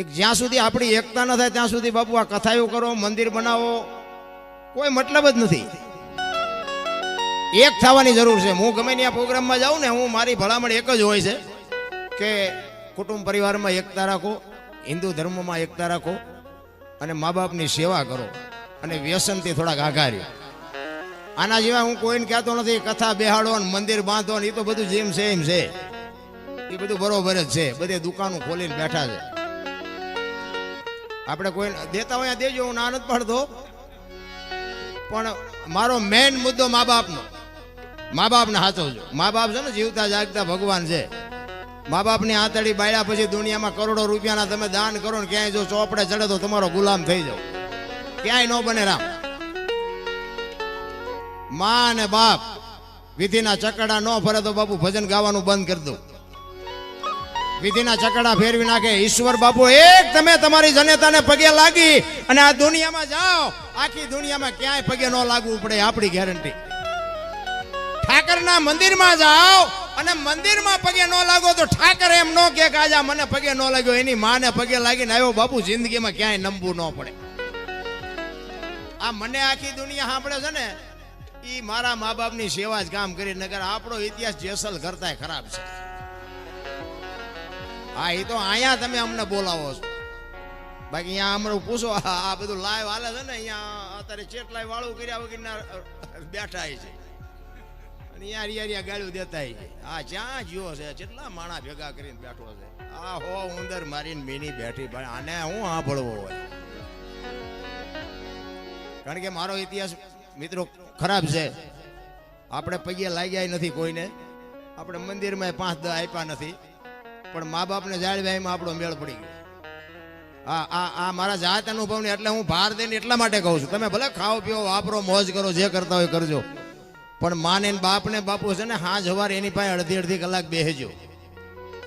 એક જ્યાં સુધી આપણી એકતા ન થાય, ત્યાં સુધી બાપુ આ કથાઓ કરો, મંદિર બનાવો. કોઈ મતલબ જ નથી. એક થવાની જરૂર છે. હું ગમે ત્યાં પ્રોગ્રામમાં જાઉં ને, હું મારી ભલામણ એક જ હોય છે કે કુટુંબ પરિવારમાં એકતા રાખો, હિન્દુ ધર્મમાં એકતા રાખો અને મા બાપની સેવા કરો અને વ્યસનથી થોડાક આઘાર્યો આના સિવાય હું કોઈને કહેતો નથી, કથા બેહાડો ને મંદિર બાંધો ને એ તો બધું જેમ છે એમ છે. એ બધું બરોબર જ છે. બધે દુકાનો ખોલીને બેઠા છે. આપણે કોઈ દેતા હોય દેજો, હું ના નથી પાડતો. પણ મારો મેઇન મુદ્દો મા બાપનો મા બાપને સાચવજો મા બાપ છે ને જીવતા જાગતા ભગવાન છે. મા બાપની આંતળી બાળ્યા પછી દુનિયામાં કરોડો રૂપિયાના તમે દાન કરો ને ક્યાંય જો ચોપડે ચડે તો તમારો ગુલામ થઈ જાવ ક્યાંય ન બને રામ. મા અને બાપ વિધિના ચકડા ન ફરે તો બાપુ ભજન ગાવાનું બંધ કરી દઉં વિધિના ચકડા ફેરવી નાખે. ઈશ્વર બાપુ, એક તમે તમારી જનતાને પગે લાગી અને આ દુનિયામાં જાઓ. આખી દુનિયામાં ક્યાંય પગે ન લાગવું પડે, આપણી ગેરંટી. ઠાકરના મંદિરમાં જાઓ અને મંદિરમાં પગે ન લાગો તો ઠાકર એમ ન કે કાજા મને પગે ન લાગ્યો, એની માને પગે લાગીને આવ્યો. બાપુ, જિંદગીમાં ક્યાંય નમવું ન પડે. આ મને આખી દુનિયા સાંભળે છે ને એ મારા મા બાપની સેવા જ કામ કરી નગર આપણો ઇતિહાસ જેસલ કરતા ખરાબ છે. હા એ તો અહીંયા તમે અમને બોલાવો છો. બાકી અહીંયા અમને પૂછો, આ બધું લાઈવ હાલે છે ને, અહીંયા અત્યારે ચેટલાય વાળું કર્યા વગરના બેઠા છે. અને અહીંયા રિયા ગાળું દેતા છે. આ જ્યાં જીવો છે કેટલા માણા ભેગા કરીને બેઠો છે. આ હો ઉંદર મારીને મીની બેઠી ભાઈ આને હું સાંભળવો હોય? કારણ કે મારો ઇતિહાસ મિત્રો ખરાબ છે. આપણે પગે લાગ્યા નથી કોઈને. આપણે મંદિરમાં પાંચ દ આપ્યા નથી. પણ મા બાપને જાળવ્યા એમાં આપણો મેળ પડી ગયો. આ આ આ મારા જાત અનુભવ ને એટલે હું ભાર દઈને એટલા માટે કહું છું. તમે ભલે ખાઓ, પીઓ, વાપરો, મોજ કરો, જે કરતા હોય કરજો. પણ માને બાપને બાપુ છે ને, હા, જવાર એની પાસે અડધી અડધી કલાક બેસજો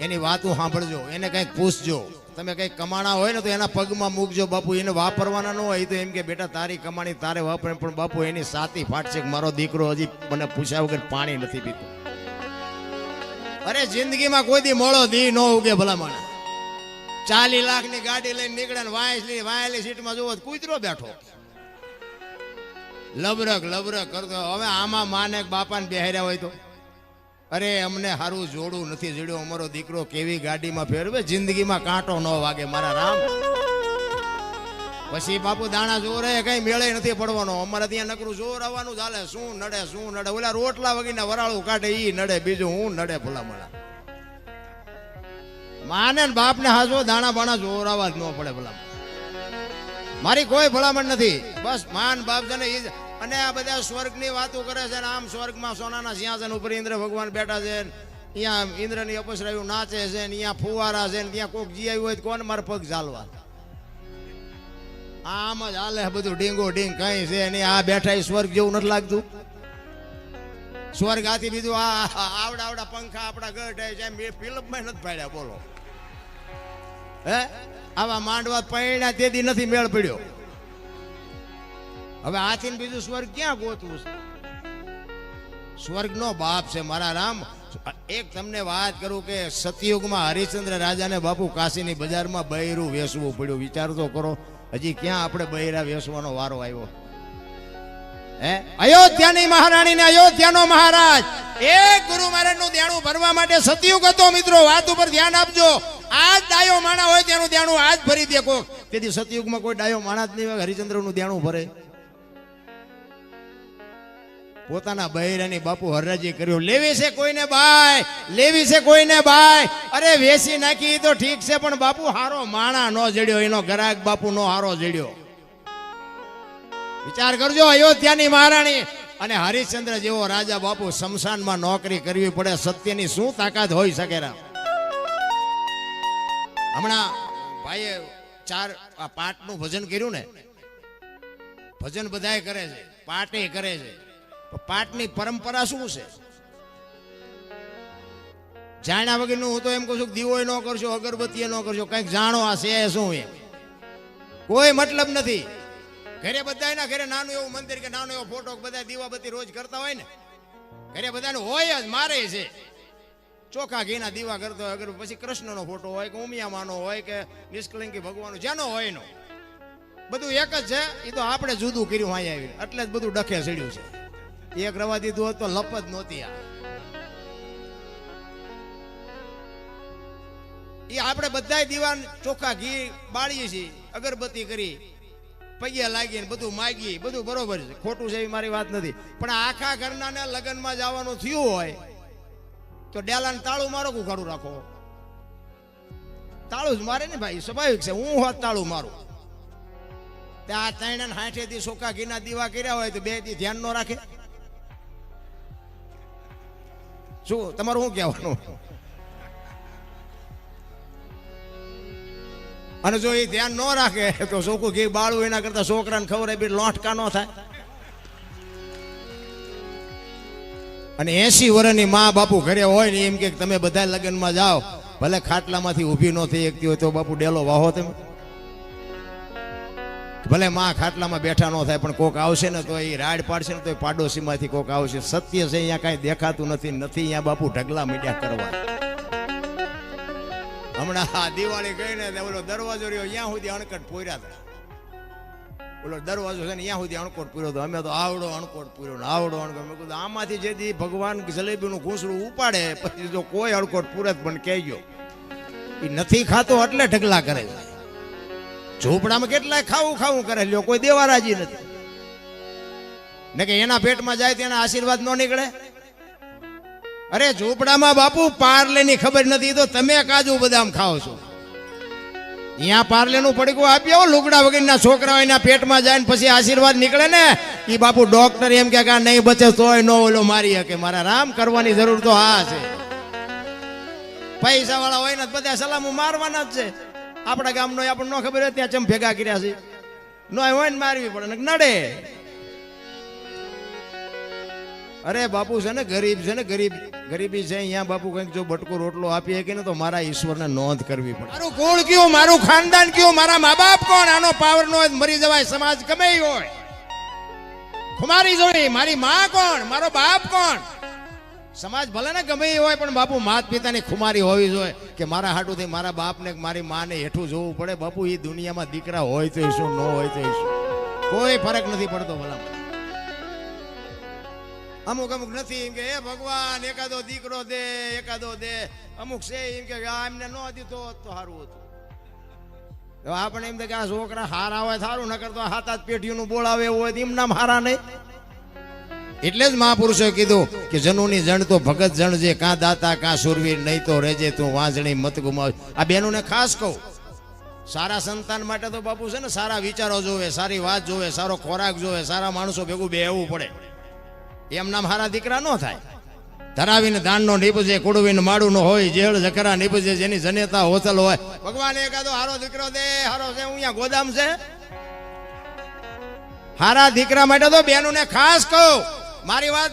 એની વાતો સાંભળજો. એને કંઈક પૂછજો. તમે કંઈક કમાણા હોય ને તો એના પગમાં મૂકજો. બાપુ, એને વાપરવાના ન હોય તો એમ કે, બેટા, તારી કમાણી, તારે વાપરે. પણ બાપુ, એની સાથી ફાટશે મારો દીકરો હજી મને પૂછ્યા વગર પાણી નથી પીતો. અરે જિંદગીમાં કોઈ દી મોળો દી ન ઉગે ભલા માણસ ચાલી લાખની ગાડી લઈને નીકળે લઈ વાયેલી સીટમાં જોવો કૂતરો બેઠો. લબરક લબરક કરતો. હવે આમાં માને બાપાને બેહાર્યા હોય તો? અરે અમને સારું જોડું નથી જોડ્યું. અમારો દીકરો કેવી ગાડીમાં ફેરવે? જિંદગીમાં કાંટો ન વાગે. મારા રામ. પછી બાપુ દાણા જોરે, કઈ મેળે નથી પડવાનો. અમારે ત્યાં નકરું જોર આવવાનું ચાલે શું નડે શું નડે? ઓલા રોટલા વગીને વરાળું કાઢે, ઈ નડે, બીજું હું નડે ભલામણા માને ને બાપને હાજો દાણા બાણા જોર આવવા જ ન પડે ભલામણ મારી કોઈ ભલામણ નથી. બસ માન બાપ છે ને અને આ બધા સ્વર્ગની વાતો કરે છે ને, આમ સ્વર્ગમાં સોનાના સિંહાસન ઉપર ઇન્દ્ર ભગવાન બેઠા છે અહીંયા ઇન્દ્રની અપસરાયું નાચે છે ને અહીંયા ફુવારા છે ને, ત્યાં કોક જી આવ્યું હોય કોને મારે પગ ચાલવા આમ જ હાલે બધું ડીંગો ડીંગ કઈ છે નહીં. આ બેઠા સ્વર્ગ જેવું નથી લાગતું. સ્વર્ગ આથી બીજું આ આવડા આવડા પંખા આપણા ગઢ છે. એ ફિલ્મમાં નથી પાડ્યા બોલો. હે? આવા માંડવા પૈણા તેથી નથી મેળ પડ્યો. હવે આથી બીજું સ્વર્ગ ક્યાં ગોતવું છે? સ્વર્ગનો બાપ છે મારા રામ એક તમને વાત કરું કે સતયુગમાં હરિશ્ચંદ્ર રાજાને બાપુ કાશીની બજારમાં બૈરું વેચવું પડ્યું. વિચાર તો કરો. હજી ક્યાં આપણે બહેરા વેસવાનો વારો આવ્યો? હે? અયોધ્યાની મહારાણી ને અયોધ્યાનો મહારાજ. એક ગુરુ મહારાજનું દેણું ભરવા માટે સતયુગ હતો, મિત્રો. વાત ઉપર ધ્યાન આપજો. આ ડાયો માણા હોય તેનું દેણું આજ ભરી દેખો તેથી સતયુગમાં કોઈ ડાયો માણા જ નહીં હોય હરિચંદ્રનું દેણું ભરે. પોતાના બૈરાની બાપુ હરરાજી કર્યો. લેવી છે કોઈને બાય? લેવી છે કોઈને બાય? અરે વેસી નાખી તો ઠીક છે, પણ બાપુ હારો માણા નો જડ્યો, એનો ગ્રાહક બાપુ નો હારો જડ્યો. વિચાર કરજો, અયોધ્યાની મહારાણી. અને હરિશ્ચંદ્ર જેવો રાજા બાપુ શમશાનમાં નોકરી કરવી પડે, સત્યની શું તાકાત હોઈ શકે રા હમણાં ભાઈએ ચાર, આ પાઠનું ભજન કર્યું ને? ભજન બધાય કરે છે પાટે કરે છે. પાઠની પરંપરા શું છે? જાણ્યા વગરનું હું તો એમ કહું છું દીવો ન કરશો, અગરબત્તી ન કરશો, કંઈક જાણો આ છે શું એમ? કોઈ મતલબ નથી. ઘરે બધાના ઘરે નાનું એવું મંદિર કે નાનો એવો ફોટો બધા દીવાબત્તી રોજ કરતા હોય ને, ઘરે બધાને હોય જ, મારે છે. ચોખા ઘીના દીવા કરતો હોય, અગર પછી કૃષ્ણનો ફોટો હોય કે ઉમિયામાનો હોય કે નિષ્કલંકી ભગવાન જેનો હોય એનો. બધું એક જ છે એ તો આપણે જુદું કર્યું અહીંયા આવી એટલે જ બધું ડખે ચડ્યું છે. એક રવા દીધું હોત તો લપ જ નહોતી આ. એ આપણે બધાય દીવાન ચોખ્ખા ઘી બાળીએ છીએ, અગરબત્તી કરી, પૈયા લાગીને બધું માગી, બધું બરોબર છે. ખોટું છે એવી મારી વાત નથી. પણ આખા ઘરનાને લગ્નમાં જવાનું થયું હોય, તો ડેલાને તાળું મારો કું ખરું રાખો? તાળું જ મારે ને ભાઈ, સ્વાભાવિક છે, હું હોત તાળું મારું. ત્યાં ત્રણ હાઠે થી સોકા ઘીના દીવા કર્યા હોય તો બેથી ધ્યાન ન રાખે. શું તમારું શું કહેવાનું? અને જો એ ધ્યાન ન રાખે, તો ચોખ્ખું ઘી બાળવું એના કરતા છોકરાને ખબર બી લોટકા ન થાય. અને એસી વર્ષની મા બાપુ ઘરે હોય ને એમ કે તમે બધા લગ્નમાં જાઓ, ભલે ખાટલામાંથી ઊભી ન થઈ શકતી હોય તો બાપુ ડેલો વાહો તમે. ભલે માં ખાટલામાં બેઠા ન થાય, પણ કોક આવશે ને તો એ રાડ પાડશે ને તો એ પાડોશીમાંથી કોક આવશે. સત્ય છે, અહીંયા કાંઈ દેખાતું નથી નથી અહીંયા બાપુ ઢગલા મીડિયા કરવા. હમણાં આ દિવાળી ગઈ ને ઓલો દરવાજો રહ્યો, અહીંયા સુધી અણકટ પૂર્યા હતા ઓલો દરવાજો છે ને અહીંયા સુધી અણકોટ પૂર્યો હતો અમે તો આવડો અણકોટ પૂર્યો ને આવડો અણકોટ. મેં કીધું, આમાંથી જેથી ભગવાન જલેબીનું ઘૂંસડું ઉપાડે, પછી જો કોઈ અણકોટ પૂરે જ પણ કહેજો. એ નથી ખાતો એટલે ઢગલા કરે છે. ઝૂંપડામાં કેટલાય ખાવું ખાવું કરે, લ્યો, કોઈ દેવા રાજી નથી. ને કે એના પેટમાં જાય તેના આશીર્વાદ ન નીકળે? અરે, ઝૂંપડામાં બાપુ પાર્લેની ખબર નથી તો તમે કાજુ બદામ ખાઓ છો. અહીંયા પાર્લેનું પડીકું આપી આવો લુગડા વગરના છોકરાઓ એના પેટમાં જાય ને પછી આશીર્વાદ નીકળે ને એ બાપુ ડોક્ટર એમ કે નહીં બચે, તોય નો ઓલો મારી શકે. મારા રામ કરવાની જરૂર તો હા છે. પૈસા વાળા હોય ને બધા સલામો મારવાના જ છે. આપણા ગામનો આપણને ન ખબર હોય ત્યાં ચમ ભેગા કર્યા છે. નો હોય ને મારવી પડે નડે. અરે બાપુ છે ને, ગરીબ છે ને, ગરીબ, ગરીબી છે, અહીંયા બાપુ કંઈક જો બટકો રોટલો આપીએ કે ને તો મારા ઈશ્વરને નોંધ કરવી પડે. મારું કુળ કયું, મારું ખાનદાન કયું, મારા મા બાપ કોણ? આનો પાવર નો મરી જવાય, સમાજ ગમે હોય. ખુમારી જોઈ, મારી માં કોણ? મારો બાપ કોણ? સમાજ ભલે ને ગમે એ હોય, પણ બાપુ માત પિતાની ખુમારી હોવી જોઈએ કે મારા હાટુથી મારા બાપને મારી માને હેઠું જોવું પડે. બાપુ એ દુનિયામાં દીકરા હોય તો શું ન હોય તો શું કોઈ ફરક નથી પડતો ભલા અમુક અમુક નથી એમ કે, હે ભગવાન, એકાદો દીકરો દે, એકાદો દે. અમુક છે એમ કે, આ એમને ન દીધો તો સારું હતું. આપણે એમ કે, આ છોકરા હારા હોય સારું ન કરતો હાથ હાથ પેઢીઓનું બોલાવે હોય એમના હારા નહીં. એટલે જ મહાપુરુષોએ કીધું કે જનુની જણ તો ભગત જણ જે, કાં દાતા, કાં સુરવીર નહીં તો રેજે તું વાંજણી મત ગુમાવ. આ બેનોને ખાસ કહું, સારા સંતાન માટે તો બાપુ છે ને સારા વિચારો જોવે, સારી વાત જોવે, સારો ખોરાક જોવે, સારા માણસો ભેગું બેહવું પડે. એમ નામ હારા દીકરા ન થાય. ધરાવીને દાનનો નીપજે કુડવીને માડું નો હોય, જેળ, જખરા નીપજે, જેની જનેતા હોતલ હોય. ભગવાન એકાદો હારો દીકરો દે, હારો છે, હું અહીંયા ગોદામ છે. હારા દીકરા માટે તો બેનુને ખાસ કહું મારી વાત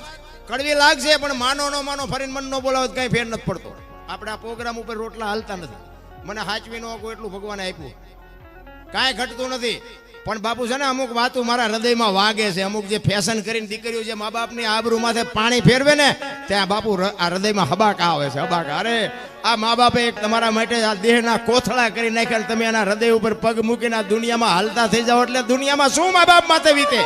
કડવી લાગશે, પણ માનો નો માનો, ફરીને મન નો બોલાવે કઈ ફેર નથી પડતો. આપણે આ પ્રોગ્રામ ઉપર રોટલા હાલતા નથી. મને હાચવી નો એટલું ભગવાને આપ્યું. કાંઈ ઘટતું નથી. પણ બાપુ છે ને, અમુક વાતો મારા હૃદયમાં વાગે છે. અમુક જે ફેશન કરીને દીકરીઓ જે મા બાપની આબરૂ માથે પાણી ફેરવે ને, ત્યાં બાપુ આ હૃદયમાં હબાકા આવે છે, હબાકા. અરે, આ મા બાપે તમારા માટે આ દેહના કોથળા કરી નાખ્યા તમે એના હૃદય ઉપર પગ મૂકીને આ દુનિયામાં હાલતા થઈ જાઓ એટલે દુનિયામાં શું મા બાપ માથે વીતે?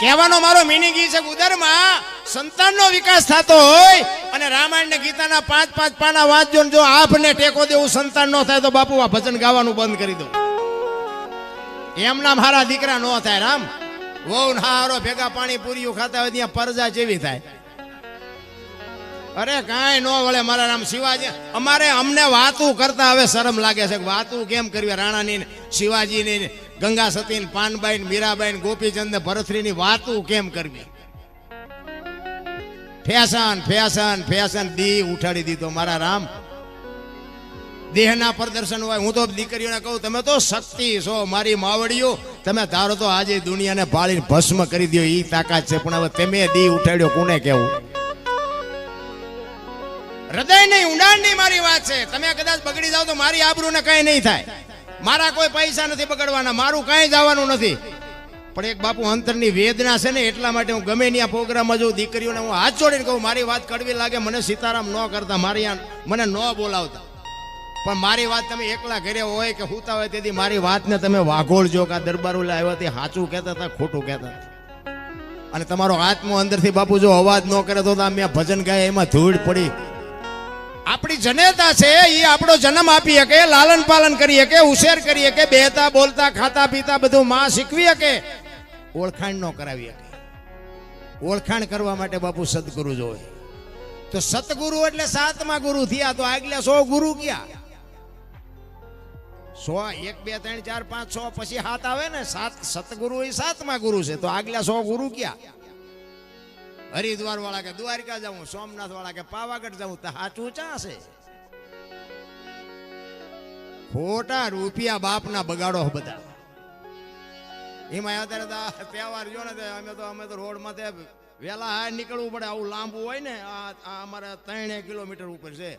કહેવાનો મારો મિનિંગ એ છે ઉદરમાં સંતાનનો વિકાસ થતો હોય અને રામાયણ ને ગીતાના પાંચ પાંચ પાના વાંચજો જો આપને ટેકો દેવું સંતાન નો થાય તો બાપુ આ ભજન ગાવાનું બંધ કરી દો એમના મારા દીકરા નો થાય, રામ. વહુ હારો ભેગા પાણી પૂરીઓ ખાતા હોય ત્યાં પરજા જેવી થાય. અરે કાંઈ નો વળે મારા રામ શિવાજી, અમારે અમને વાતું કરતા હવે શરમ લાગે છે વાતું કેમ કરવી રાણાની શિવાજીની ગંગા સતી ને પાનબાઈ ને મીરાબાઈ ગોપીચંદ ને ભરતરીની વાતું કેમ કરવી? ફેશન ફેશન ફેશન, દી ઉઠાડી દીધો મારા રામ. દેહના પ્રદર્શન હોય, હું તો દીકરીઓને કહું, તમે તો શક્તિ છો, મારી માવડીઓ. તમે ધારો તો આજે દુનિયાને ભાળીને ભસ્મ કરી દો એ તાકાત છે, પણ હવે તમે દી ઉઠાડ્યો, કોને કેવું હૃદય નહીં ઊંડાણ નહીં મારી વાત છે. તમે કદાચ બગડી જાવ તો મારી આબરૂને કઈ નહીં થાય. મારા કોઈ પૈસા નથી બગડવાના, મારું કાંઈ જવાનું નથી. પણ એક બાપુ, અંતરની વેદના છે ને, એટલા માટે હું ગમે ત્યાં પ્રોગ્રામમાં જોઉં, દીકરીઓને હું હાથ જોડીને કહું, મારી વાત કડવી લાગે, મને સીતારામ ન કરતા, મારી મને ન બોલાવતા. પણ મારી વાત તમે એકલા ઘરે હોય કે હુતા હોય, તેથી મારી વાતને તમે વાઘોળજો કે આ દરબારોલા આવ્યા તે સાચું કહેતા હતા, ખોટું કહેતા હતા. અને તમારો આત્મો અંદરથી બાપુ જો અવાજ ન કરે તો મેં ભજન ગાય, એમાં ધૂળ પડી. આપણી જનેતા છે એ આપણો જન્મ આપી શકે, લાલન પાલન કરી શકે, ઉછેર કરી શકે, બેહતા, બોલતા, ખાતા, પીતા બધું માં શીખવી શકે. ઓળખાણ ન કરાવી શકે. ઓળખાણ કરવા માટે બાપુ સદગુરુ જોવે. તો સતગુરુ એટલે સાતમા ગુરુ થયા, તો આગલા સો ગુરુ ક્યાં સો, એક, બે, ત્રણ, ચાર, પાંચ છ પછી હાથ આવે ને, સાત સતગુરુ એ સાતમા ગુરુ છે, તો આગલા સો ગુરુ ક્યાં હરિદ્વાર વાળા કે દ્વારકા જાઉં સોમનાથ વાળા કે પાવાગઢ જાઉં, તો સાચું ચા છે? ખોટા રૂપિયા બાપના બગાડો બધા. એમાં અત્યારે તો તહેવાર જો ને અમે તો અમે તો રોડ માથે વહેલા હા નીકળવું પડે, આવું લાંબુ હોય ને, આ અમારે ત્રણે કિલોમીટર ઉપર છે.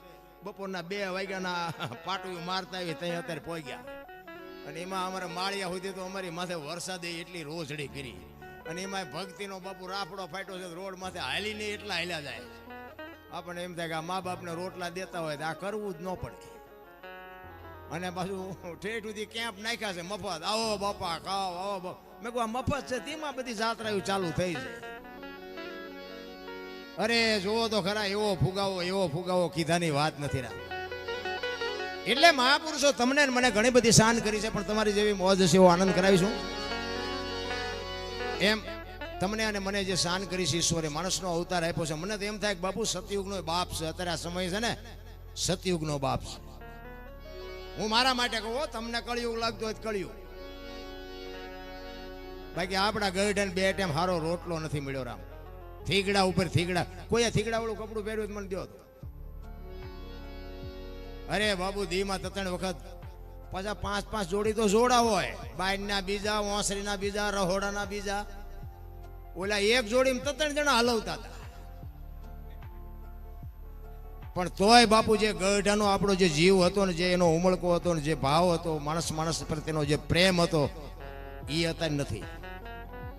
બપોરના બે વાગ્યાના પાટું મારતા આવી ત્યાં અત્યારે પહોંચ્યા. અને એમાં અમારે માળિયા સુધી તો અમારી માથે વરસાદે એટલી રોજડી કરી. અને એમાં ભક્તિનો બાપુ રાફડો ફાટ્યો છે રોડ માથે હાલીને એટલા હાલ્યા જાય છે. આપણને એમ થાય કે આ મા બાપને રોટલા દેતા હોય તો આ કરવું જ ન પડે. અને પાછું ઠેઠ સુધી કેમ્પ નાખ્યા છે, મફત. આવો બાપા ખાવ આવો બાપા. મેં કહું આ મફત છે, તેમાં બધી જાત્રાઓ ચાલુ થઈ છે. અરે જોવો તો ખરા, એવો ફુગાવો એવો ફુગાવો કીધાની વાત નથી રા એટલે મહાપુરુષો, તમને મને ઘણી બધી શાન કરી છે, પણ તમારી જેવી મોજ છે, એવો આનંદ કરાવીશું. એમ તમને અને મને જે શાન કરી છે ઈશ્વરે માણસનો અવતાર આપ્યો છે, મને તો એમ થાય કે બાપુ સતયુગનો બાપ છે, અત્યારે આ સમય છે ને, સતયુગનો બાપ છે. હું મારા માટે કહું તમને કળિયુગ લાગતો હોય કળિયુગ. બાકી આપણા ગરડન બે ટાઈમ હારો રોટલો નથી મળ્યો રામ. થીગડા ઉપર થીગડા. કોઈ થીગડા વાળું કપડું પહેર્યું મને દો અરે બાબુ, દીમાં ત્રણ વખત પાછા પાંચ પાંચ જોડી તો જોડા હોય. બાયના બીજા વાંસળીના બીજા, રહોડાના બીજા. ઓલા એક જોડી તત્રણ જણા હલવતા હતા. પણ તોય બાપુ જે ગઢાનો આપણો જે જીવ હતો ને, જે એનો ઉમળકો હતો ને, જે ભાવ હતો, માણસ માણસ પ્રત્યેનો જે પ્રેમ હતો, એ હતા નથી.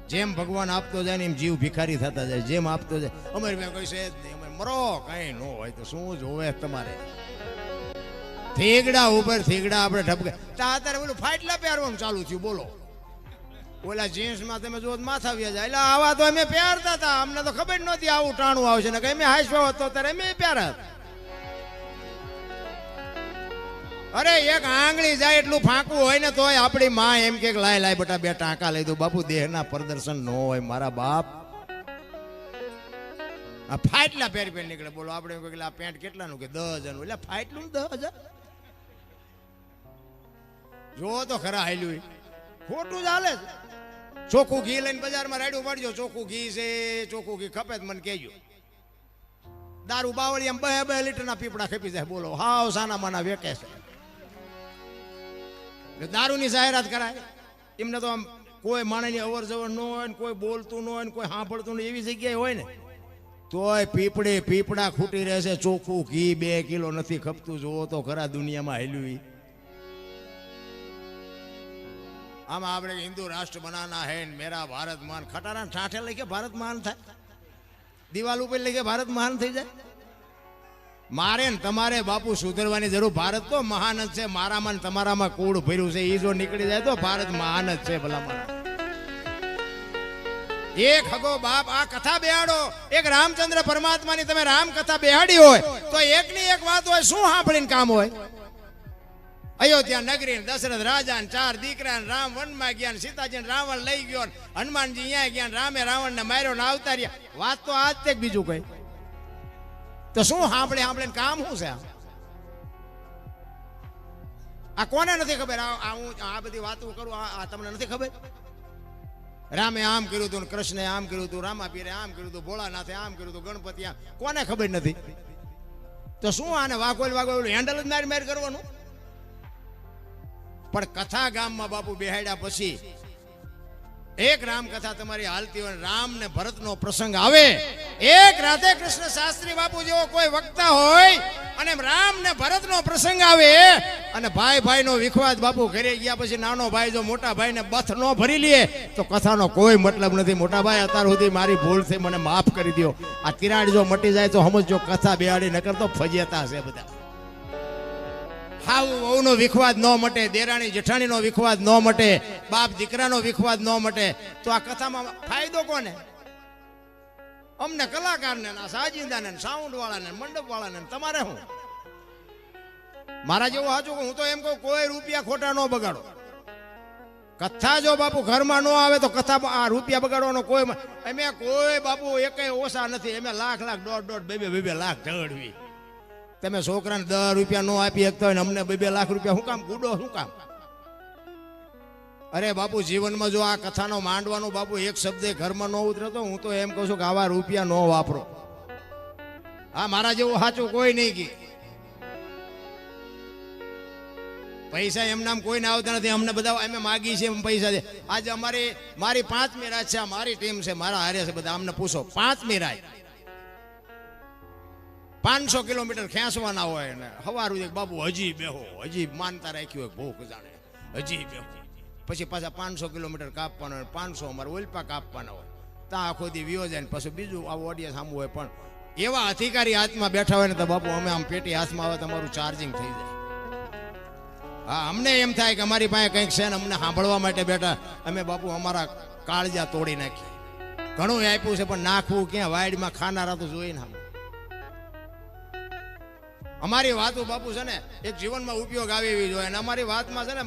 જેમ ભગવાન આપતો જાય ને એમ જીવ ભિખારી થતા જાય. જેમ આપતો જાય. અમારે મેં કઈ છે જ નહીં. અમે મરો, કઈ ન હોય તો શું જોવે તમારે? થીગડા ઉપર થેગડા આપણે ઠપકે અત્યારે ઓલું ફાટલા પહેરવાનું ચાલુ થયું, બોલો. ઓલા જીન્સમાં તમે જો માથા વ્યા જાય. એટલે આવા તો અમે પહેરતા હતા. અમને તો ખબર નહોતી આવું ટાણું આવશે. ને કે અમે હાઈસવા હતો ત્યારે અમે પહેરા અરે, એક આંગળી જાય એટલું ફાંકવું હોય ને તોય આપણી માં એમ કે લાય લાય, બટા, બે ટાંકા લઈ દઉં. બાપુ, દેહના પ્રદર્શન ન હોય, મારા બાપ. આ ફાટલા પહેરી પહેરી નીકળે. બોલો, આપણે પેન્ટ કેટલાનું કે? દસ હજારનું એટલે ફાટલું દસ હજાર જો તો ખરા હાલ્યું ખોટું ચાલે ચોખ્ખું ઘી લઈને બજારમાં રાડ્યું પડજો ચોખ્ખું ઘી છે, ચોખ્ખું ઘી ખપે તો મને કહેજો. દારૂ બાવળી આમ બે બે લીટરના પીપડા ખેપી જાય. બોલો, હાવ સાના માના વેકે છે. દારૂની જાહેરાત કરાય. એમને તો આમ કોઈ માણસની અવર જવર ન હોય ને કોઈ બોલતું ન હોય ને કોઈ સાંભળતું ન એવી જગ્યાએ હોય ને. તોય પીપળે, પીપળા ખૂટી રહેશે. ચોખ્ખું ઘી બે કિલો નથી ખપતું. જોવો તો ખરા દુનિયામાં હેલ્યું આમાં આપણે હિન્દુ રાષ્ટ્ર બનાના હે મેરા ભારત માન. ખટારા ઠાઠે લઈ કે ભારત મહાન થાય? દિવાલ ઉપર લઈ કે ભારત મહાન થઈ જાય? મારે ને તમારે બાપુ સુધરવાની જરૂર. ભારત તો મહાન જ છે. મારામાં તમારામાં કૂડ ભર્યું છે. એ જો નીકળી જાય તો ભારત મહાન જ છે ભલા એક હગો બાપ આ કથા બેહાડો. એક રામચંદ્ર પરમાત્માની તમે રામ કથા બેહાડી હોય, તો એકની એક વાત હોય, શું સાંભળીને કામ હોય? અયોધ્યા નગરી દશરથ રાજા ચાર દીકરા રામ વનમાં ગયા સીતાજી રાવણ લઈ ગયો હનુમાનજી અહીંયા ગયા રામે રાવણ ને માર્યો ને આવતા રહ્યા. વાત તો આજ તે બીજું કઈ. તો શું સાંભળે સાંભળે કામ શું છે આ કોને નથી ખબર? આ હું આ બધી વાતો કરું, આ તમને નથી ખબર? રામે આમ કર્યું હતું કૃષ્ણે આમ કર્યું હતું રામાપીરે આમ કર્યું હતું, ભોળાનાથે આમ કર્યું હતું ગણપતિ આમ. કોને ખબર નથી? તો શું આને વાગોલ વાગોલ હેન્ડલ જ મારી માર કરવાનું? પણ કથા ગામમાં બાપુ બેહાડ્યા પછી એક રામ કથા તમારી હાલતી હોય રામ ને ભરત નો પ્રસંગ આવે. એક રાધે કૃષ્ણ શાસ્ત્રી બાપુ જેવો કોઈ વક્તા હોય અને રામ ને ભરત નો પ્રસંગ આવે અને ભાઈ ભાઈ નો વિખવાદ બાપુ ઘરે ગયા પછી નાનો ભાઈ જો મોટા ભાઈ ને બથ નો ભરી લે, તો કથાનો કોઈ મતલબ નથી. મોટા ભાઈ, અત્યાર સુધી મારી ભૂલ થઈ, મને માફ કરી દો આ તિરાડ જો મટી જાય તો સમજો કથા બેહાડી નકર તો ફજિયાતા છે બધા. હાવ વહુનો વિખવાદ ન મટે, દેરાણી જેઠાણીનો વિખવાદ ન મટે, બાપ દીકરાનો વિખવાદ ન મટે. તો આ કથામાં ફાયદો કોને? અમને કલાકારને આ સાજિંદાને સાઉન્ડ વાળાને મંડપ વાળાને તમારે શું? મારા જેવું સાચું હું તો એમ કહું, કોઈ રૂપિયા ખોટા ન બગાડો. કથા જો બાપુ ઘરમાં ન આવે તો કથા આ રૂપિયા બગાડવાનો કોઈ એમે કોઈ બાપુ એકે ઓછા નથી અમે લાખ લાખ, દોઢ દોઢ બે બે બે લાખ ઢળવી. તમે છોકરાને દસ રૂપિયા નો આપી શકતા હોય અમને બે બે લાખ રૂપિયા શું કામ? ગુડો શું કામ? અરે બાપુ, જીવનમાં જો આ કથાનો માંડવાનો બાપુ એક શબ્દ ઘરમાં ન ઉતરતો, હું તો એમ કહું છું કે આવા રૂપિયા ન વાપરો. હા, મારા જેવું સાચું કોઈ નહીં કે. પૈસા એમ નામ કોઈને આવતા નથી, અમને બધા અમે માગી છે એમ પૈસા છે. આજે અમારી, મારી પાંચમી રાત છે મારી ટીમ છે, મારા હારે છે બધા. અમને પૂછો પાંચમી રાત પાંચસો કિલોમીટર ખેંચવાના હોય ને, હવારું એક બાબુ હજી બેહો, હજી માનતા રાખ્યું હોય ભૂખ જાણે, હજી બેહો. પછી પાછા પાંચસો કિલોમીટર કાપવાના હોય, પાંચસો અમારે ઓલપા કાપવાના હોય. ત્યાં આખો દી વિયો જાય ને પછી બીજું આવું ઓડિયન્સ સામું હોય, પણ એવા અધિકારી હાથમાં બેઠા હોય ને તો બાપુ, અમે આમ પેટી હાથમાં આવે તમારું ચાર્જિંગ થઈ જાય. હા, અમને એમ થાય કે અમારી પાસે કંઈક છે ને અમને સાંભળવા માટે બેઠા, અમે બાપુ અમારા કાળજા તોડી નાખીએ. ઘણું આપ્યું છે, પણ નાખવું ક્યાં? વાયડમાં ખાનારા તો જોઈને આમ અમારી વાતો બાપુ છે ને, એક જીવનમાં ઉપયોગ આવે એવી જોઈએ અને અમારી વાતમાં છે ને,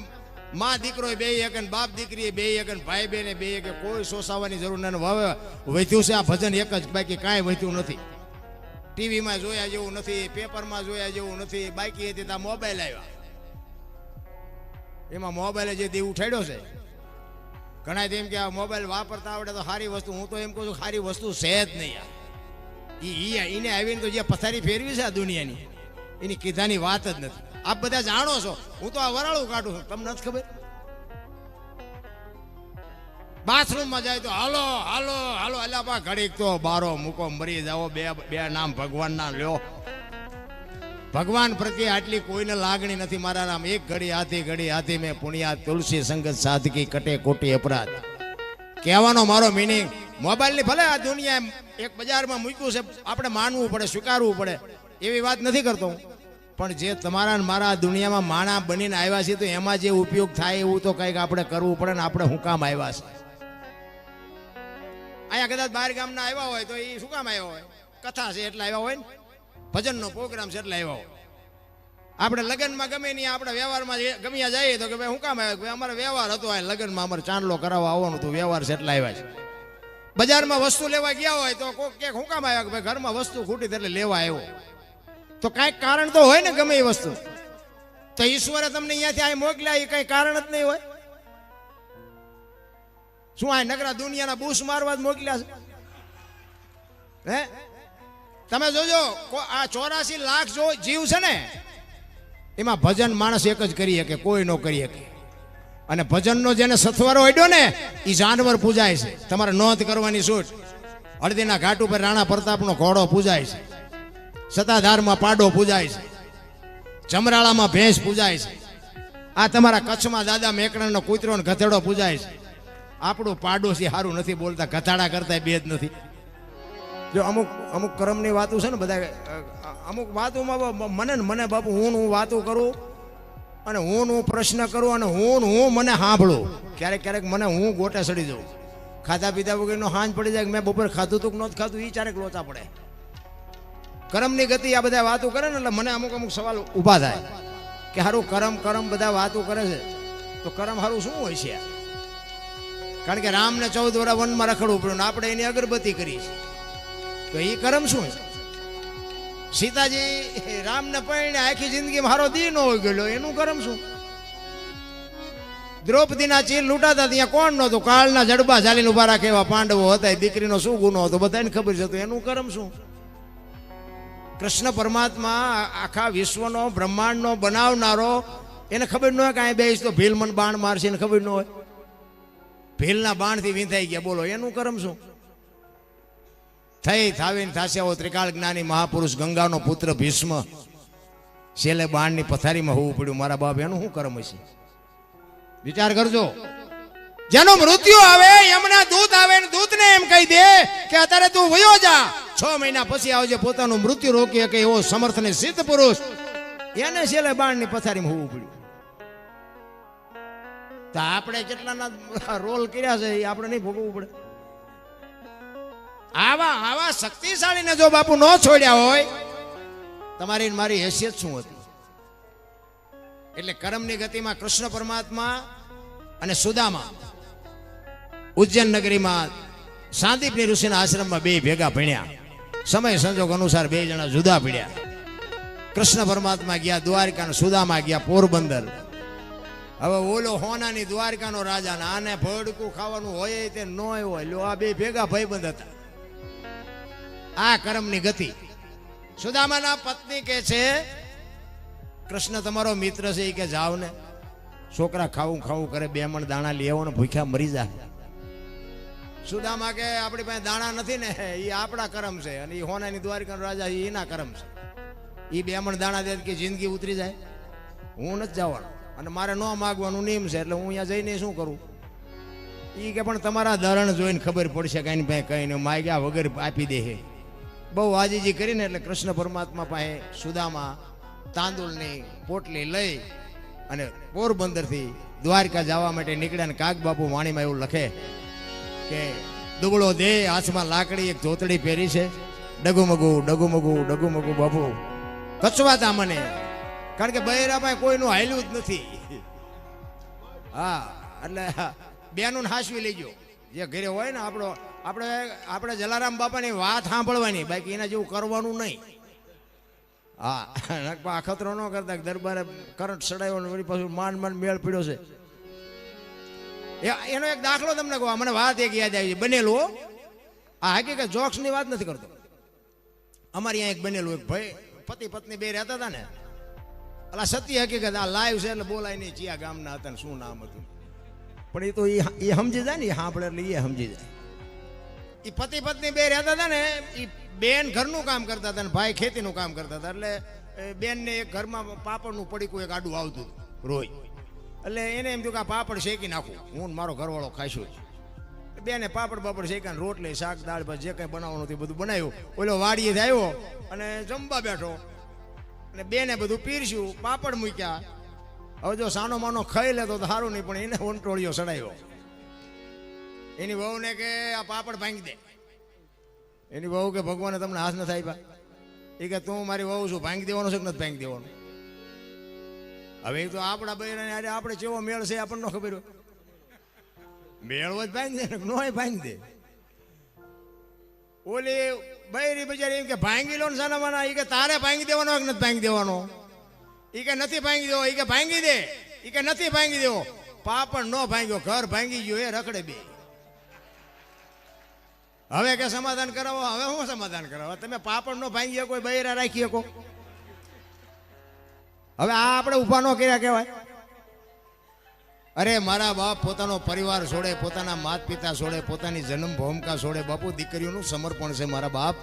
માં દીકરો બે એક બાપ દીકરી બે એક ભાઈ બેન બે એક. કોઈ સોસાવાની જરૂર નથી. હવે વધ્યું છે આ ભજન એક જ, બાકી કાંઈ વધ્યું નથી. ટીવીમાં જોયા જેવું નથી, પેપરમાં જોયા જેવું નથી. બાકી હતી ત્યાં મોબાઈલ આવ્યા. એમાં મોબાઈલે જે દી ઉઠાડ્યો છે. ઘણા તેમ કે આ મોબાઈલ વાપરતા આવડે તો સારી વસ્તુ. હું તો એમ કહું છું સારી વસ્તુ છે જ નહીં ઈ એને આવીને તો જે પથારી ફેરવી છે આ દુનિયાની. એની કીધાની વાત જ નથી. આપ બધા જાણો છો. હું તો આ વરાળું કાઢું છું. તમને નથી ખબર? બાથરૂમમાં જાય તો, હાલો હાલો હાલો, અલ્યા ઘડીક તો બારો મૂકો, મરી જાઓ. બે બે નામ ભગવાનના લ્યો. ભગવાન પ્રત્યે આટલી કોઈને લાગણી નથી મારા નામ. એક ઘડી હાથી ઘડી હાથી મેં પુણ્યા તુલસી સંગત સાધકી કટે કોટી અપરાધ. કહેવાનો મારો મિનિંગ મોબાઈલની ભલે આ દુનિયા એક બજારમાં મૂક્યું છે, આપણે માનવું પડે, સ્વીકારવું પડે, એવી વાત નથી કરતો હું. પણ જે તમારા મારા દુનિયામાં માણા બનીને આવ્યા છે, તો એમાં જે ઉપયોગ થાય એવું તો કંઈક આપણે કરવું પડે ને આપણે હું કામ આવ્યા છે? અહીંયા કદાચ બહાર ગામના આવ્યા હોય તો એ શું કામ આવ્યા હોય? કથા છે એટલે આવ્યા હોય ને? ભજનનો પ્રોગ્રામ છે એટલે આવ્યા હોય. આપણે લગ્નમાં ગમે નહીં આપણે વ્યવહારમાં ગમ્યા જઈએ તો કે ભાઈ શું કામ આવ્યા? ભાઈ અમારે વ્યવહાર હતો, આ લગ્નમાં અમારે ચાંદલો કરાવવા આવવાનું હતું, વ્યવહાર છે એટલે આવ્યા છે. બજારમાં વસ્તુ લેવા ગયા હોય તો કોઈક કે શું કામ આવ્યા કે ભાઈ ઘરમાં વસ્તુ ખૂટી એટલે લેવા આવ્યો. તો કાંઈક કારણ તો હોય ને ગમે એ વસ્તુ. તો ઈશ્વરે તમને અહીંયાથી અહીં મોકલ્યા, એ કઈ કારણ જ નહીં હોય. શું આ નગરા દુનિયાના બૂસ મારવા જ મોકલ્યા છે? હે? તમે જોજો આ ચોરાસી લાખ જો જીવ છે ને, એમાં ભજન માણસ એક જ કરી શકે, કોઈ નો કરી શકે. અને ભજનનો જેને સથવારો હડ્યો ને એ જાનવર પૂજાય છે. તમારે નોંધ કરવાની છૂટ. હળદીના ઘાટ ઉપર રાણા પ્રતાપનો ઘોડો પૂજાય છે. સતાધારમાં પાડો પૂજાય છે. જમરાળામાં ભેંસ પૂજાય છે. આ તમારા કચ્છમાં દાદા મેકરણનો કૂતરો ને ગધેડો પૂજાય છે. આપણું પાડોશી સારું નથી બોલતા, ગધાડા કરતા બે જ નથી. જો અમુક અમુક કર્મની વાતો છે ને બધા, અમુક વાતોમાં મને ને મને બાપુ, હું હું વાતો કરું અને હું હું પ્રશ્ન કરું અને હું હું મને સાંભળું ક્યારેક ક્યારેક મને હું ગોટે સડી જાઉં ખાધા પીધા વગરનો હાંજ પડી જાય મેં બપોર ખાધું તું કે નહોતું ખાધું એ ચારેક લોચા પડે. કરમની ગતિ આ બધા વાતો કરે ને એટલે મને અમુક અમુક સવાલ ઊભા થાય કે સારું કરમ કરમ બધા વાતો કરે છે, તો કરમ હારું શું હોય છે? કારણ કે રામને ચૌદ વરા વનમાં રખડવું પડ્યું ને આપણે એની અગરબત્તી કરી છે તો એ કરમ શું છે? સીતાજી રામને પરિણે આખી જિંદગી મારો દી ન હોય ગયેલો, એનું કરમ શું? દ્રૌપદીના ચીર લૂંટાતા ત્યાં કોણ નહોતું? કાળના જડબા ચાલીને ઊભા રાખે એવા પાંડવો હતા દીકરીનો શું ગુનો હતો? બધાને ખબર છે, તો એનું કરમ શું? કૃષ્ણ પરમાત્મા આખા વિશ્વનો બ્રહ્માંડનો બનાવનારો, એને ખબર ન હોય કે અહીં બેસ તો ભીલ મન બાણ મારશે એને ખબર ન હોય. ભીલના બાણથી વિંધાઈ ગયા. બોલો, એનું કરમ શું? થઈ, થાવીને થાસ્યાઓ ત્રિકાળ જ્ઞાની મહાપુરુષ, ગંગાનો પુત્ર ભીષ્મ. છેલ્લે બાણની પથારીમાં હોવું પડ્યું. મારા બાપ, એનું શું કરમ હશે? વિચાર કરજો. જેનું મૃત્યુ આવે, એમના દૂત આવે દૂતને એમ કહી દે કે અત્યારે તું વયો જા. છ મહિના પછી આવજે, પોતાનું મૃત્યુ રોકી શકે એવો સમર્થ ને સિદ્ધ પુરુષ. એને છેલ્લે બાણની પથારીમાં હોવું પડ્યું. તો આપણે કેટલાના રોલ કર્યા છે, એ આપણે નહીં ભોગવવું પડે. આવા આવા શક્તિશાળીને જો બાપુ ન છોડ્યા હોય, તમારી મારી હેસિયત શું હતી? એટલે કર્મની ગતિમાં કૃષ્ણ પરમાત્મા અને સુદામા ઉજ્જૈન નગરીમાં સાંદીપની ઋષિના આશ્રમમાં બે ભેગા ભણ્યા. સમય સંજોગ અનુસાર બે જણા જુદા પડ્યા. કૃષ્ણ પરમાત્મા ગયા દ્વારકા સુદામાં સુદામા ગયા, પોરબંદર. હવે ઓલો હોનાની દ્વારકાનો રાજા ને આને ભડકું ખાવાનું હોય તે ન હોય. લો આ બે ભેગા ભાઈબંધ હતા. આ કર્મની ગતિ. સુદામાના પત્ની કે છે, કૃષ્ણ, તમારો મિત્ર છે એ કે જાવ ને. છોકરા ખાવું ખાવું કરે, બે મણ દાણા લેવો ને ભૂખ્યા મરી જાય સુદામા કે આપણી પાસે દાણા નથી ને એ આપણા કરમ છે. અને એ હોનાની દ્વારિકાનો રાજા એ એના કરમ છે. એ બે મણ દાણા દે કે જિંદગી ઉતરી જાય. હું નથી જવાનો. અને મારે ન માગવાનું નિયમ છે, એટલે હું અહીંયા જઈને શું કરું? એ કે પણ તમારા ધરણ જોઈને ખબર પડશે કે એની પાસે કઈ નહીં માગ્યા વગર આપી દે બહુ વાજીજી કરીને એટલે કૃષ્ણ પરમાત્મા પાસે સુદામા તાંદુળની પોટલી લઈ અને પોરબંદરથી દ્વારકા જવા માટે નીકળ્યા ને કાગ બાપુ વાણીમાં એવું લખે કે દુબળો દે હાથમાં લાકડી એક ધોતડી પહેરી છે. ડગુમગુ ડગુમગુ ડગુમગુ બાપુ કચવાતા મને. કારણ કે બહેરામાં કોઈનું હાલ્યું જ નથી. હા, એટલે બેનું હાસવી લેજો. જે ઘરે હોય ને આપણો, આપણે આપણે જલારામ બાપાની વાત સાંભળવાની. બાકી એના જેવું કરવાનું નહીં. હા અખતરો ખતરો ન કરતા દરબારે કરંટ સડાયો ને પાછું માન માંડ મેળ પીડ્યો છે. એનો એક દાખલો તમને કહું મને વાત એક યાદ આવી બનેલું આ હકીકત જોક્સની વાત નથી કરતો. અમારે અહીંયા એક બનેલું એક ભાઈ, પતિ પત્ની બે રહેતા હતા ને. અલા, સત્ય હકીકત, આ લાઈવ છે એટલે બોલાય નહીં, ચિયા ગામના હતા ને શું નામ હતું. પણ એ તો એ સમજી જાય ને એ સાંભળે એટલે એ સમજી જાય. એ પતિ પત્ની બે રહેતા હતા ને એ બેન ઘરનું કામ કરતા હતા ને, ભાઈ ખેતીનું કામ કરતા હતા. એટલે બેનને એક ઘરમાં પાપડનું પડીકું એક આડું આવતું રોજ. એટલે એને એમ થયું કે આ પાપડ શેકી નાખું. હું મારો ઘરવાળો ખાઈશું જ. બેને પાપડ પાપડ શેકાને રોટલી, શાક, દાળ ભાત, જે કંઈ બનાવવાનું હતું બધું બનાવ્યું. ઓલો વાડીએ આવ્યો અને જમવા બેઠો. અને બેને બધું પીરસ્યું, પાપડ મૂક્યા. હવે જો સાનો માનો ખાઈ લેતો તો સારું નહીં, પણ એને વંટોળિયો સડાયો એની વહુને કે આ પાપડ ભાંગી દે. એની વહુ કે ભગવાને તમને હાથ ન થાય એ કે તું મારી વહુ છું, ભાંગી દેવાનો છે કે નથી ભાંગી દેવાનો? હવે તો આપણા બૈરાને અરે આપણે ચેવો મેળ છે આપણને ન ખબર હોય. જ ભાંગી દે નો ભાંગી દે. ઓલી બૈરી બજારી એમ કે, ભાંગી લો ને સાનામાના એ કે, તારે ભાંગી દેવાનો કે નથી ભાંગી દેવાનો? એ કે, નથી ભાંગી દેવો. એ કે, ભાંગી દે. એ કે, નથી ભાંગી દેવો. પાપડ ન ભાંગ્યો, ઘર ભાંગી ગયો, એ રખડે બે. હવે કે સમાધાન કરાવો, હવે હું સમાધાન કરાવો? તમે પાપડ નો ભાંગી કોઈ બૈરા રાખી શકો. હવે આ આપણે ઊભા ન કર્યા કહેવાય. અરે, મારા બાપ પોતાનો પરિવાર છોડે, પોતાના માત પિતા છોડે, પોતાની જન્મ ભૂમિકા છોડે, બાપુ, દીકરીઓનું સમર્પણ છે મારા બાપ.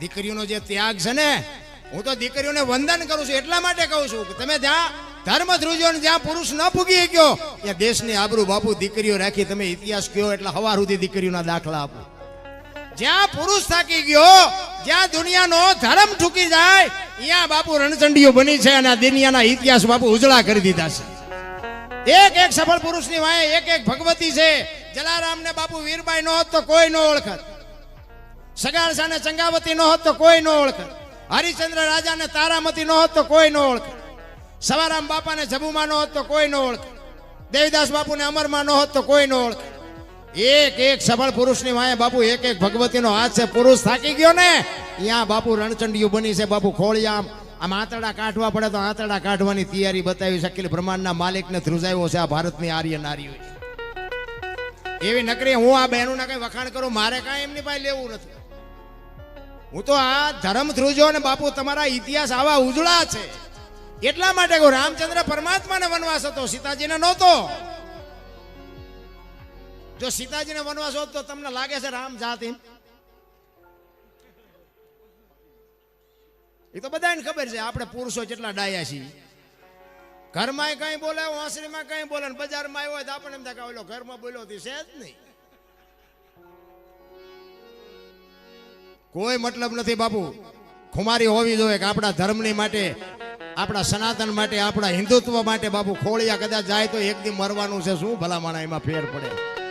દીકરીઓનો જે ત્યાગ છે ને, હું તો દીકરીઓને વંદન કરું છું, એટલા માટે કહું છું કે તમે જ્યાં ધર્મ ધ્રુજો જ્યાં પુરુષ ન પૂગી ગયો ત્યાં દેશની આબરૂ બાપુ દીકરીઓ રાખી તમે ઇતિહાસ કયો, એટલે હવાર સુધી દીકરીઓના દાખલા આપો. જ્યાં પુરુષ થાકી ગયો જ્યાં દુનિયાનો ધર્મ ઠૂકી જાય, ત્યાં બાપુ રણચંડીઓ બની છે અને આ દુનિયાના ઇતિહાસ બાપુ ઉજળા કરી દીધા છે. એક એક સફળ પુરુષની વાય એક એક ભગવતી છે. જલારામ ને બાપુ વીરબાઈ નો હોત તો કોઈ નો ઓળખત. સગાળસા ને ચંગાવતી નો તો કોઈ નો ઓળખત. હરિચંદ્ર રાજા ને તારામતી નો તો કોઈ નો ઓળખત. સવારામ બાપા ને જબુમાં નો હોત તો કોઈ નો ઓળખત. દેવદાસ બાપુ અમરમાં નો હોત તો કોઈ નો ઓળખત. એક એક સફળ પુરુષની વાય બાપુ એક એક ભગવતીનો હાથ છે. પુરુષ થાકી ગયો ને, ત્યાં બાપુ રણચંડિયું બની છે. બાપુ ખોળિયામ. આમ આંતરડા કાઢવા પડે તો આંતરડા કાઢવાની તૈયારી બતાવી છે. અખિલ બ્રહ્માંડના માલિકને ધ્રુજાયો છે. આ ભારતની આર્ય નારીઓ એવી નકરી હું આ બહેનોના કઈ વખાણ કરું? મારે કાંઈ એમની પાસે લેવું નથી. હું તો આ ધર્મ ધ્રુજો ને બાપુ તમારા ઇતિહાસ આવા ઉજળા છે. એટલા માટે કહું, રામચંદ્ર પરમાત્માને વનવાસ હતો. સીતાજીને નહોતો. જો સીતાજીને વનવાસ હોત તો તમને લાગે છે રામ જાત? એ તો બધાને ખબર છે, આપણે પુરુષો કેટલા ડાયા છીએ. ઘરમાં કઈ બોલે વાંસળીમાં કઈ બોલે બજારમાં આવ્યો તો આપણને એમ થાય ઘરમાં બોલ્યો છે જ નહીં. કોઈ મતલબ નથી બાપુ. ખુમારી હોવી જોઈએ કે આપણા ધર્મની માટે, આપણા સનાતન માટે, આપણા હિન્દુત્વ માટે બાપુ ખોળિયા કદાચ જાય તો એક દી મરવાનું છે. શું ભલા માણા એમાં ફેર પડે?